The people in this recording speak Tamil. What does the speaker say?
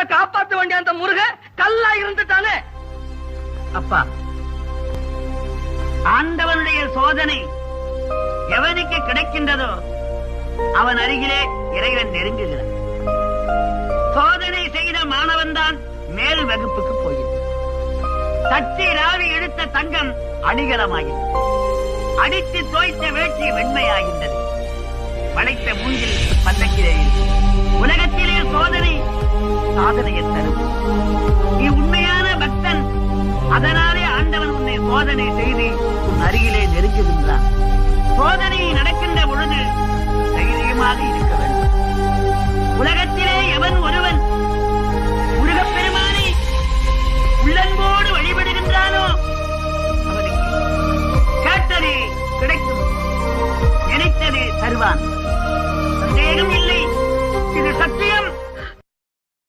உன்னை காப்பாத்த வேண்டிய அந்த முருக கல்லா இருந்துட்டானே. அப்பா ஆண்டவனுடைய சோதனை எவனுக்கு கிடைக்கின்றதோ அவன் அருகிலே இறைவன் நெருங்குகிறான். சோதனை செய்த மாணவன் தான் மேல் வகுப்புக்கு போகிறான். தட்டி ராவி எடுத்த தங்கம் அடிகலமாகிறது அடித்து தோய்த்த வேட்டி வெண்மையாகின்றது. படைத்த மூங்கில் பல்லக்கிலே உலகத்திலே சாதனையை தரும். நீ உண்மையான பக்தன். அதனாலே ஆண்டவன் உன்னை சோதனை செய்து உன் அருகிலே நெருங்குகின்றான்